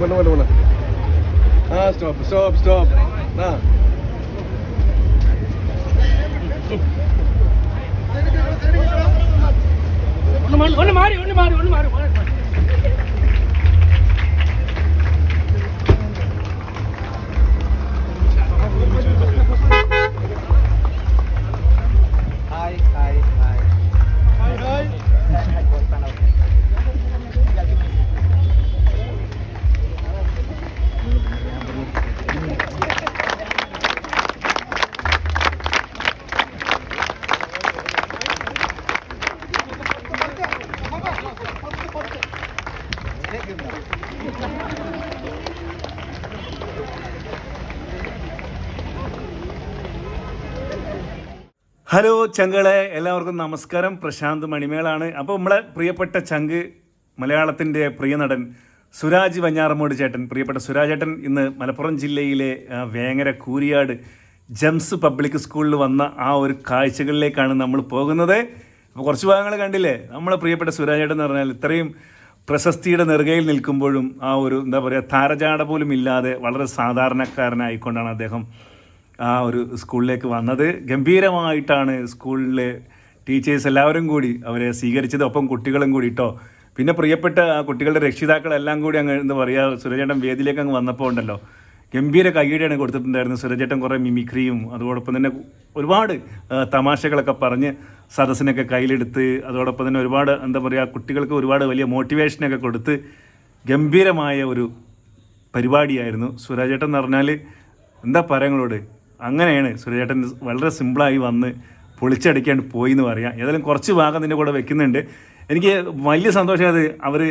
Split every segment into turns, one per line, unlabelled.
बोलो बोलो बोलो हाँ स्टॉप स्टॉप
स्टॉप हाँ ஒன்று மாறி ஒன்று மாறி ஒன்று
மாறி மாறி மாறி
ഹലോ ചങ്കളെ എല്ലാവർക്കും നമസ്കാരം. പ്രശാന്ത് മണിമേളാണ്. അപ്പോൾ നമ്മളെ പ്രിയപ്പെട്ട ചങ്ക് മലയാളത്തിന്റെ പ്രിയ നടൻ സുരാജ് വഞ്ഞാറമോട് ചേട്ടൻ പ്രിയപ്പെട്ട സുരാജ് ചേട്ടൻ ഇന്ന് മലപ്പുറം ജില്ലയിലെ വേങ്ങര കൂരിയാട് ജംസ് പബ്ലിക് സ്കൂളിൽ വന്ന ആ ഒരു കാഴ്ചകളിലേക്കാണ് നമ്മൾ പോകുന്നത്. അപ്പോൾ കുറച്ച് ഭാഗങ്ങൾ കണ്ടില്ലേ? നമ്മളെ പ്രിയപ്പെട്ട സുരാജ് ചേട്ടൻ എന്ന് പറഞ്ഞാൽ ഇത്രയും പ്രശസ്തിയുടെ നെറുകയിൽ നിൽക്കുമ്പോഴും ആ ഒരു എന്താ പറയുക താരജാട പോലും ഇല്ലാതെ വളരെ സാധാരണക്കാരനായിക്കൊണ്ടാണ് അദ്ദേഹം ആ ഒരു സ്കൂളിലേക്ക് വന്നത്. ഗംഭീരമായിട്ടാണ് സ്കൂളിലെ ടീച്ചേഴ്സ് എല്ലാവരും കൂടി അവരെ സ്വീകരിച്ചത്. ഒപ്പം കുട്ടികളും കൂടി കേട്ടോ പിന്നെ പ്രിയപ്പെട്ട ആ കുട്ടികളുടെ രക്ഷിതാക്കളെല്ലാം കൂടി അങ്ങ് എന്താ പറയുക സുരജേട്ടൻ വേദിയിലേക്ക് അങ്ങ് വന്നപ്പോൾ ഉണ്ടല്ലോ. ഗംഭീര കൈയ്യടിയാണ് കൊടുത്തിട്ടുണ്ടായിരുന്നു സുരജേട്ടൻ കുറേ മിമിക്രിയും അതോടൊപ്പം തന്നെ ഒരുപാട് തമാശകളൊക്കെ പറഞ്ഞ് സദസ്സിനൊക്കെ കയ്യിലെടുത്ത് അതോടൊപ്പം തന്നെ ഒരുപാട് എന്താ പറയുക കുട്ടികൾക്ക് ഒരുപാട് വലിയ മോട്ടിവേഷനൊക്കെ കൊടുത്ത് ഗംഭീരമായ ഒരു പരിപാടിയായിരുന്നു. സുരാജേട്ടൻ എന്ന് പറഞ്ഞാൽ എന്താ പറയുക അങ്ങനെയാണ് സുരേട്ടൻ വളരെ സിമ്പിളായി വന്ന് പൊളിച്ചടിക്കാണ്ട് പോയി എന്ന് പറയാം. ഏതായാലും കുറച്ച് ഭാഗം നിന്റെ കൂടെ വെക്കുന്നുണ്ട്. എനിക്ക് വലിയ സന്തോഷം സന്തോഷമായത് അവർ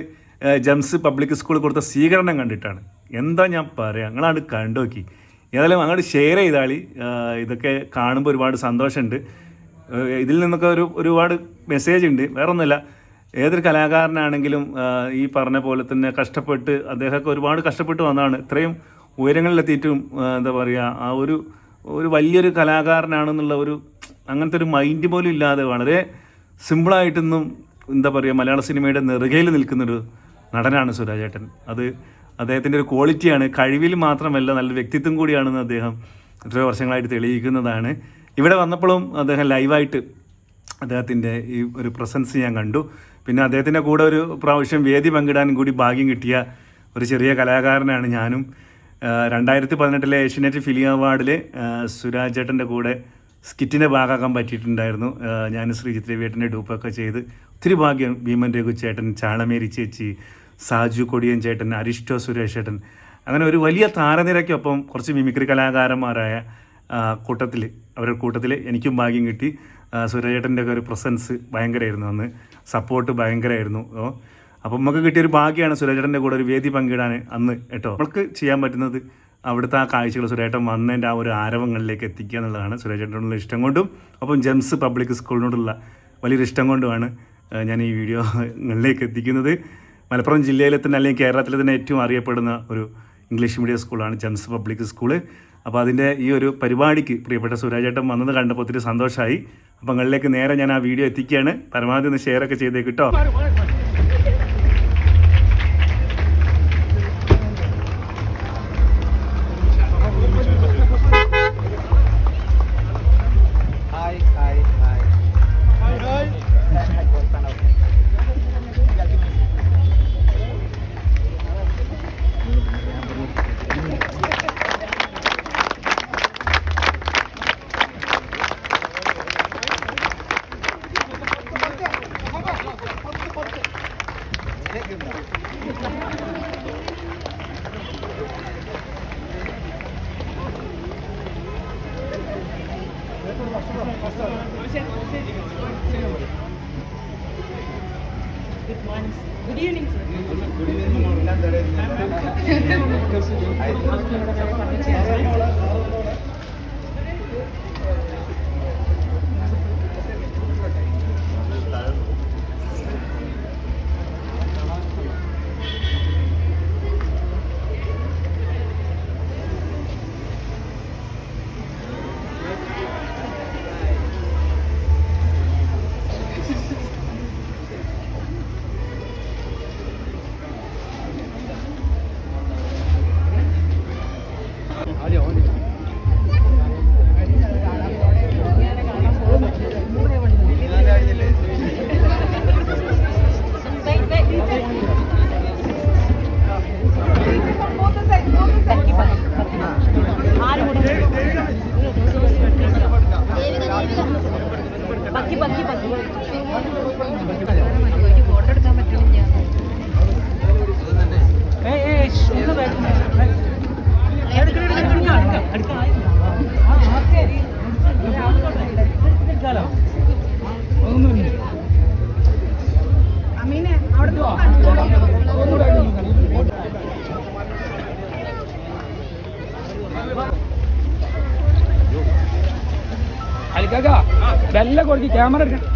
ജംസ് പബ്ലിക് സ്കൂളിൽ കൊടുത്ത സ്വീകരണം കണ്ടിട്ടാണ്. എന്താ ഞാൻ പറയാം? കണ്ടു നോക്കി ഏതായാലും അങ്ങോട്ട് ഷെയർ ചെയ്താളി. ഇതൊക്കെ കാണുമ്പോൾ ഒരുപാട് സന്തോഷമുണ്ട് ഇതിൽ നിന്നൊക്കെ ഒരു ഒരുപാട് മെസ്സേജ് ഉണ്ട്. വേറെ ഒന്നുമില്ല ഏതൊരു കലാകാരനാണെങ്കിലും ഈ പറഞ്ഞ പോലെ തന്നെ കഷ്ടപ്പെട്ട് അദ്ദേഹമൊക്കെ ഒരുപാട് കഷ്ടപ്പെട്ട് വന്നതാണ്. ഇത്രയും ഉയരങ്ങളിലെത്തിയിട്ടും എന്താ പറയുക ആ ഒരു ഒരു വലിയൊരു കലാകാരനാണെന്നുള്ള ഒരു അങ്ങനത്തെ ഒരു മൈൻഡ് പോലും ഇല്ലാതെ വളരെ സിമ്പിളായിട്ടൊന്നും എന്താ പറയുക മലയാള സിനിമയുടെ നെറുകയിൽ നിൽക്കുന്നൊരു നടനാണ് സുരാജേട്ടൻ. അത് അദ്ദേഹത്തിന്റെ ഒരു ക്വാളിറ്റിയാണ് കഴിവിൽ മാത്രമല്ല നല്ല വ്യക്തിത്വം കൂടിയാണെന്ന് അദ്ദേഹം എത്രയോ വർഷങ്ങളായിട്ട് തെളിയിക്കുന്നതാണ്. ഇവിടെ വന്നപ്പോഴും അദ്ദേഹം ലൈവായിട്ട് അദ്ദേഹത്തിന്റെ ഈ ഒരു പ്രസൻസ് ഞാൻ കണ്ടു. പിന്നെ അദ്ദേഹത്തിന്റെ കൂടെ ഒരു പ്രാവശ്യം വേദി പങ്കിടാനും കൂടി ഭാഗ്യം കിട്ടിയ ഒരു ചെറിയ കലാകാരനാണ് ഞാനും. രണ്ടായിരത്തി പതിനെട്ടിലെ ഏഷ്യനെറ്റ് ഫിലിം അവാർഡിൽ സുരാജ് ചേട്ടന്റെ കൂടെ സ്കിറ്റിന്റെ ഭാഗമാക്കാൻ പറ്റിയിട്ടുണ്ടായിരുന്നു. ഞാൻ ശ്രീജിത്ത് രവിയേട്ടന്റെ ഡൂപ്പൊക്കെ ചെയ്ത് ഒത്തിരി ഭാഗ്യം ഭീമൻ രഘു ചേട്ടൻ ചാളമേരി ചേച്ചി സാജു കൊടിയൻ ചേട്ടൻ അരിഷ്ടോ സുരേഷ് ചേട്ടൻ. അങ്ങനെ ഒരു വലിയ താരനിരയ്ക്കൊപ്പം കുറച്ച് മിമിക്രി കലാകാരന്മാരായ കൂട്ടത്തിൽ അവരുടെ കൂട്ടത്തിൽ എനിക്കും ഭാഗ്യം കിട്ടി. സുരേട്ടന്റെ ഒക്കെ ഒരു പ്രസൻസ് ഭയങ്കരമായിരുന്നു അന്ന്. സപ്പോർട്ട് ഭയങ്കരമായിരുന്നു. അപ്പം നമുക്ക് കിട്ടിയൊരു ഭാഗ്യമാണ് സുരേഷേട്ടന്റെ കൂടെ ഒരു വേദി പങ്കിടാൻ അന്ന് കേട്ടോ. നമ്മൾക്ക് ചെയ്യാൻ പറ്റുന്നത് അവിടുത്തെ ആ കാഴ്ചകൾ സുരേട്ടൻ വന്നതിന്റെ ആ ഒരു ആരവങ്ങളിലേക്ക് എത്തിക്കുക എന്നുള്ളതാണ് സുരേട്ടനോടുള്ള ഇഷ്ടം കൊണ്ടും ഒപ്പം ജെംസ് പബ്ലിക് സ്കൂളിനോടുള്ള വലിയൊരു ഇഷ്ടം കൊണ്ടുമാണ് ഞാൻ ഈ വീഡിയോകളിലേക്ക് എത്തിക്കുന്നത്. മലപ്പുറം ജില്ലയിലെ തന്നെ അല്ലെങ്കിൽ കേരളത്തിലെ തന്നെ ഏറ്റവും അറിയപ്പെടുന്ന ഒരു ഇംഗ്ലീഷ് മീഡിയം സ്കൂളാണ് ജെംസ് പബ്ലിക് സ്കൂൾ. അപ്പോൾ അതിന്റെ ഈ ഒരു പരിപാടിക്ക് പ്രിയപ്പെട്ട സുരാജേട്ടൻ വന്നത് കണ്ടപ്പോൾ ഒത്തിരി സന്തോഷമായി അപ്പം നിങ്ങളിലേക്ക് നേരെ ഞാൻ ആ വീഡിയോ എത്തിക്കുകയാണ്. പരമാവധി ഒന്ന് ഷെയർ ഒക്കെ ചെയ്തേക്ക് കേട്ടോ.
Good evening sir good evening വെല്ല കൊടുക്ക്. ക്യാമറ എടുക്കണം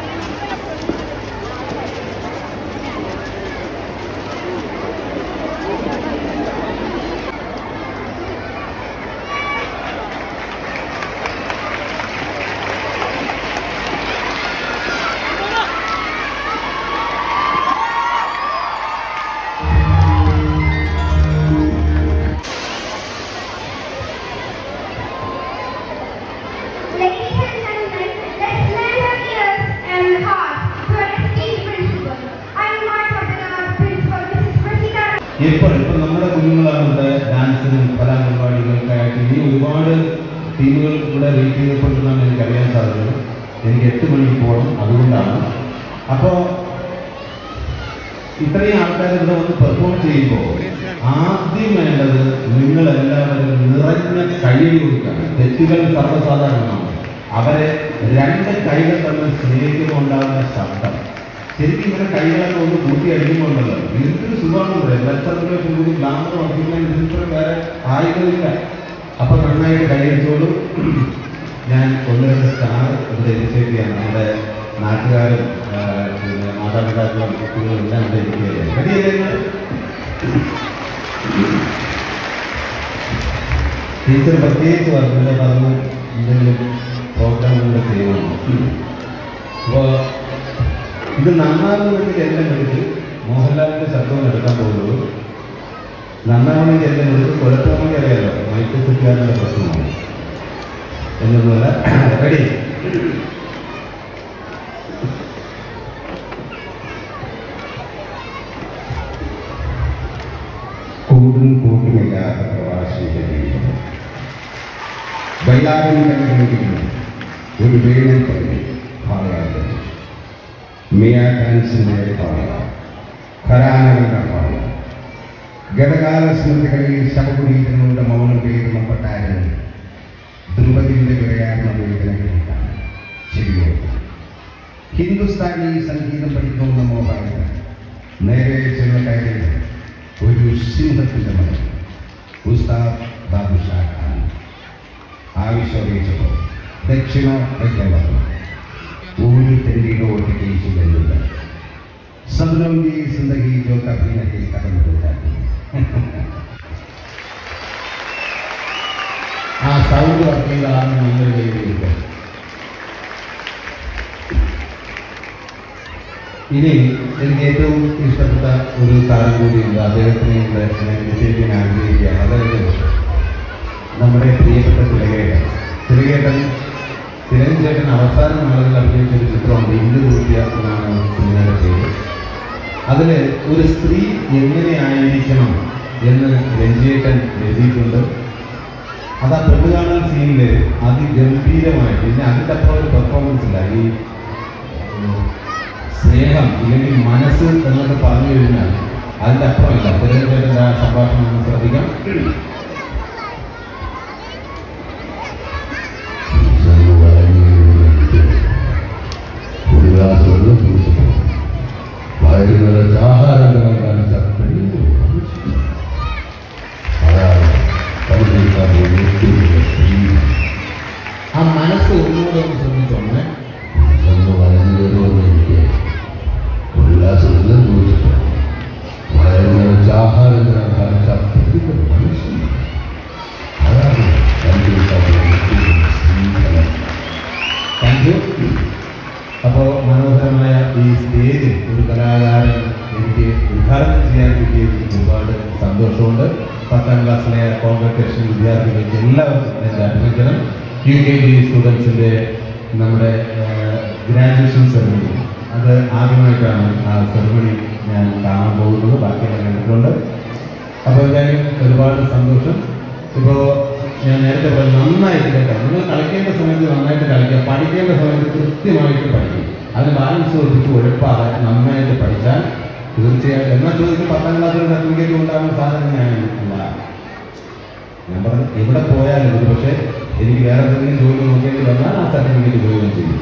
ഇപ്പോൾ ഇപ്പൊ നമ്മുടെ കുഞ്ഞുങ്ങളാണ് ഇവിടെ ഡാൻസിനും കലാപരിപാടികൾക്കായിട്ട് ഇനി ഒരുപാട് ടീമുകൾ ഇവിടെ വെയിറ്റ് ചെയ്യപ്പെടുന്നതാണ് എനിക്ക് അറിയാൻ സാധിച്ചത് എനിക്ക് എട്ട് മണിക്ക് പോകണം അതുകൊണ്ടാണ്. അപ്പോൾ ഇത്രയും ആൾക്കാർ ഇവിടെ വന്ന് പെർഫോം ചെയ്യുമ്പോൾ ആദ്യം വേണ്ടത് നിങ്ങളെല്ലാവരും നിറഞ്ഞ കൈയടി കൊടുക്കണം. തെറ്റുകൾ സർവസാധാരണമാണ്. അവരെ രണ്ട് കൈകൾ തമ്മിൽ സ്നേഹിക്കുന്നുണ്ടാകുന്ന ശബ്ദം. ശരിക്കും ഇവരെ കൈകളൊക്കെ ഒന്ന് കൂട്ടി അടിക്കുമ്പോണ്ടല്ലോ എന്തൊരു സുഖമാണ് ഇവിടെ. മത്സരത്തിലേക്ക് കൂടി ഗ്ലാമർ വർദ്ധിക്കുന്നതിന് ഇതിൽ വേറെ ആയുധമില്ല അപ്പൊ നന്നായിട്ട് കൈയടിച്ചോളൂ ഞാൻ ഒന്ന് രണ്ട് സ്റ്റാർ ഇവിടെ എത്തിച്ചേക്കുകയാണ് നമ്മുടെ നാട്ടുകാരും പിന്നെ മാതാപിതാക്കളും കുട്ടികളും എല്ലാം ഇവിടെ എത്തിക്കുകയാണ് ടീച്ചർ പ്രത്യേകിച്ച് പറഞ്ഞില്ല. പറഞ്ഞു എന്തെങ്കിലും പ്രോഗ്രാമുകൾ ചെയ്യണം അപ്പോൾ ഇത് നന്നാകുന്നെങ്കിൽ എല്ലാം എടുത്ത് മോഹൻലാലിന്റെ ശബ്ദം എടുക്കാൻ പോകുന്നത് നന്നാവണമെങ്കിൽ എല്ലാം എടുത്ത് കുഴപ്പമെങ്കിൽ അറിയാലോ? മൈക്കിൾ സെറ്റുകാരന്റെ പ്രശ്നമാണ്. എന്നതുപോലെ റെഡി കൂടും കൂട്ടുമില്ലാത്ത പ്രവാസിയുടെ ജീവിതം വൈലാകം കണ്ടുകൊണ്ടിരിക്കുന്നു ഒരു വേണൻ പാള ഖരാനകളുടെ പാള ഗതകാല സ്മൃതികളിൽ ശവകുടീരങ്ങളുടെ മൗനം പേരുന്ന പട്ടാരങ്ങൾ ധ്രുവതിന്റെ വിറയാർന്ന വേദനകളിലാണ് ശരിയോ? ഹിന്ദുസ്ഥാനി സംഗീതം പഠിക്കുന്ന മോഹൻ നേരെ ചെന്ന കാര്യങ്ങൾ ഒരു സിംഹത്തിന്റെ മകൻ ഉസ്താദ് ബാബുഷാ ഖാൻ. ആവശ്യമറിയിച്ചപ്പോൾ ദക്ഷിണ വയ്ക്കാൻ पूरी तेरी रोटी की जिंदगी है सब लोगों की जिंदगी जो कभी न कहीं खत्म हो जाती है ആ സൗണ്ട് വർക്കിംഗാണ് നമ്മൾ ചെയ്തിരിക്കുന്നത് ഇനി എനിക്ക് ഏറ്റവും ഇഷ്ടപ്പെട്ട ഒരു താരം കൂടിയുണ്ട്. അദ്ദേഹത്തിനെ ഇവിടെ ഞാൻ വിജയിക്കാൻ ആഗ്രഹിക്കുകയാണ്. അതായത് നമ്മുടെ പ്രിയപ്പെട്ട തിലകേട്ടൻ. തിലകേട്ടൻ തിലകഞ്ചേട്ടൻ അവസാനം നാളുകളിൽ അഭിനയിച്ച ഒരു ചിത്രമുണ്ട് ഇന്ത്യ കുറിയ എന്നാണ് സിനിമയുടെ പേര്. അതിൽ ഒരു സ്ത്രീ എങ്ങനെയായിരിക്കണം എന്ന് രഞ്ജിയേട്ടൻ എഴുതിയിട്ടുണ്ട്. അത് ആ പെണ്ണുകാണൽ സീനിൽ അതിഗംഭീരമായി പിന്നെ അതിന്റെ അപ്പുറം ഒരു പെർഫോമൻസ് ഇല്ല. ഈ സ്നേഹം ഇല്ലെങ്കിൽ മനസ്സ് എന്നൊക്കെ പറഞ്ഞു കഴിഞ്ഞാൽ അതിന്റെ അപ്പുറമില്ല ആ സംഭാഷണം ശ്രദ്ധിക്കാം. ക്ലാസ്സിലെ കോൺഗ്രേഷൻ വിദ്യാർത്ഥികൾക്ക് എല്ലാവർക്കും എന്റെ അഭിനന്ദനം. യു കെ ജി സ്റ്റുഡൻസിന്റെ നമ്മുടെ ഗ്രാജുവേഷൻ സെറമണി അത് ആദ്യമായിട്ടാണ് ആ സെറമണി ഞാൻ കാണാൻ പോകുന്നത്. ബാക്കിയെല്ലാം കണ്ടിട്ടുണ്ട്. അപ്പോൾ എന്തായാലും ഒരുപാട് സന്തോഷം. ഇപ്പോൾ ഞാൻ നേരത്തെ പറഞ്ഞു നന്നായിട്ട് കേട്ടോ നിങ്ങൾ കളിക്കേണ്ട സമയത്ത് നന്നായിട്ട് കളിക്കുക പഠിക്കേണ്ട സമയത്ത് കൃത്യമായിട്ട് പഠിക്കും. അത് ബാലൻസ് കൊടുത്തിട്ട് ഉഴപ്പാതെ നന്നായിട്ട് പഠിച്ചാൽ തീർച്ചയായിട്ടും. എന്നാൽ ചോദിക്കും പത്താം ക്ലാസ്സിൽ സർട്ടിഫിക്കറ്റ് ഉണ്ടാകുന്ന സാധനം ഞാൻ അല്ല ഞാൻ പറഞ്ഞു എവിടെ പോയാലും ഒരു പക്ഷേ എനിക്ക് വേറെ എന്തെങ്കിലും ജോലി നോക്കേണ്ടി വന്നാൽ ആ സർട്ടിഫിക്കറ്റ് ഉപയോഗം ചെയ്യും.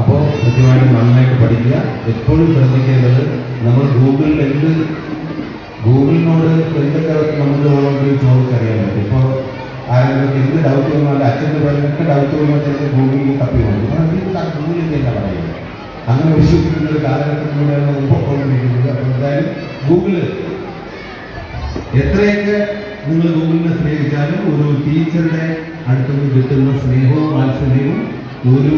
അപ്പോൾ കൃത്യമായിട്ട് നന്നായിട്ട് പഠിക്കുക. എപ്പോഴും ശ്രദ്ധിക്കേണ്ടത് നമ്മൾ ഗൂഗിളിൽ എന്ത് ഗൂഗിളിനോട് എന്തൊക്കെ നമുക്ക് ഓരോരുത്തരും ചോദിച്ചറിയാൻ പറ്റും. ഇപ്പോൾ ആരെങ്കിലും എന്ത് ഡൗട്ട് വന്നാലും അച്ഛന്റെ പറഞ്ഞൊക്കെ ഡൗട്ട് വന്നാൽ ചിലപ്പോൾ ഗൂഗിളിൽ തപ്പി പോകും ഗൂഗിളിൽ എന്താ പറയുന്നത്. അങ്ങനെ വിശ്വസിക്കുന്ന ഒരു കാലഘട്ടത്തിലൂടെയാണ് സ്നേഹിച്ചാലും ഒരു ടീച്ചറുടെ അടുത്തുനിന്ന് കിട്ടുന്ന സ്നേഹവും വാത്സല്യവും ഒരു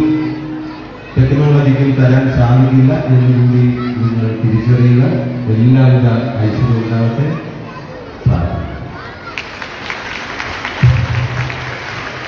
ടെക്നോളജിക്കും തരാൻ സാധിക്കില്ല എന്നുകൂടി നിങ്ങൾ തിരിച്ചറിയുക. എല്ലാവിധ ഐശ്വര്യം ഉണ്ടാവട്ടെ പ്രാർത്ഥന